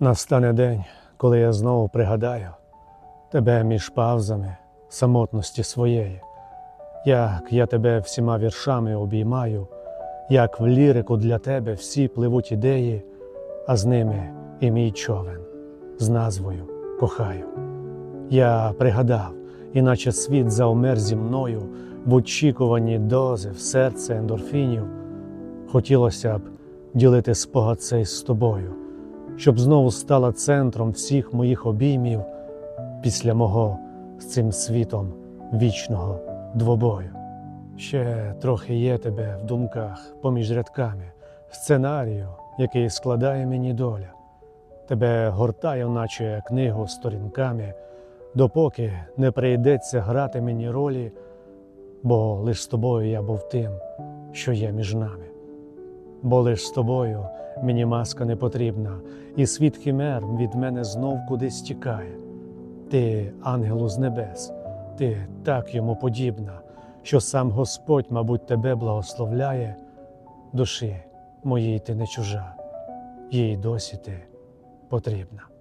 Настане день, коли я знову пригадаю тебе між павзами самотності своєї, як я тебе всіма віршами обіймаю, як в лірику для тебе всі пливуть ідеї, а з ними і мій човен з назвою Кохаю. Я пригадав, іначе світ заумер зі мною в очікуванні дози в серце ендорфінів. Хотілося б ділити спогад цей з тобою, щоб знову стала центром всіх моїх обіймів після мого з цим світом вічного двобою. Ще трохи є тебе в думках поміж рядками, сценарію, який складає мені доля. Тебе гортає, наче книгу сторінками, допоки не прийдеться грати мені ролі, бо лиш з тобою я був тим, що є між нами. Бо лиш з тобою мені маска не потрібна, і світ химер від мене знов кудись тікає. Ти, ангелу з небес, ти так йому подібна, що сам Господь, мабуть, тебе благословляє, душі моїй ти не чужа, їй досі ти потрібна.